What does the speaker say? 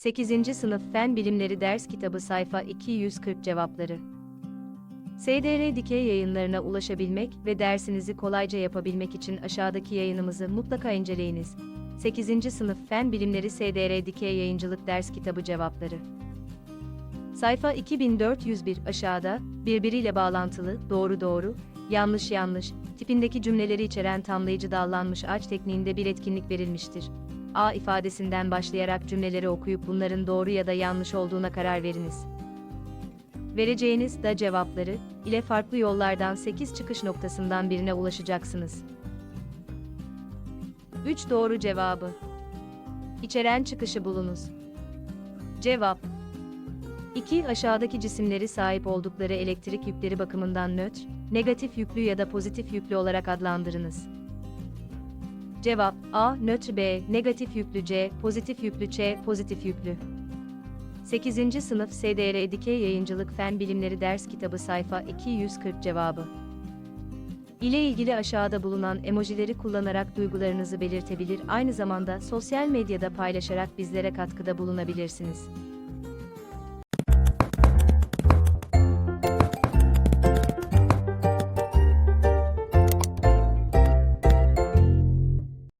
8. Sınıf Fen Bilimleri Ders Kitabı Sayfa 240 Cevapları SDR Dikey yayınlarına ulaşabilmek ve dersinizi kolayca yapabilmek için aşağıdaki yayınımızı mutlaka inceleyiniz. 8. Sınıf Fen Bilimleri SDR Dikey Yayıncılık Ders Kitabı Cevapları Sayfa 2401 aşağıda, birbiriyle bağlantılı, doğru doğru, yanlış yanlış, tipindeki cümleleri içeren tamlayıcı dallanmış ağaç tekniğinde bir etkinlik verilmiştir. A ifadesinden başlayarak cümleleri okuyup bunların doğru ya da yanlış olduğuna karar veriniz. Vereceğiniz da cevapları ile farklı yollardan 8 çıkış noktasından birine ulaşacaksınız. 3 doğru cevabı. İçeren çıkışı bulunuz. Cevap 2. Aşağıdaki cisimleri sahip oldukları elektrik yükleri bakımından nötr, negatif yüklü ya da pozitif yüklü olarak adlandırınız. Cevap A. Nötr B. Negatif yüklü C. Pozitif yüklü Ç. Pozitif yüklü. 8. Sınıf SDR Dikey Yayıncılık Fen Bilimleri Ders Kitabı Sayfa 240 Cevabı ile ilgili aşağıda bulunan emojileri kullanarak duygularınızı belirtebilir aynı zamanda sosyal medyada paylaşarak bizlere katkıda bulunabilirsiniz.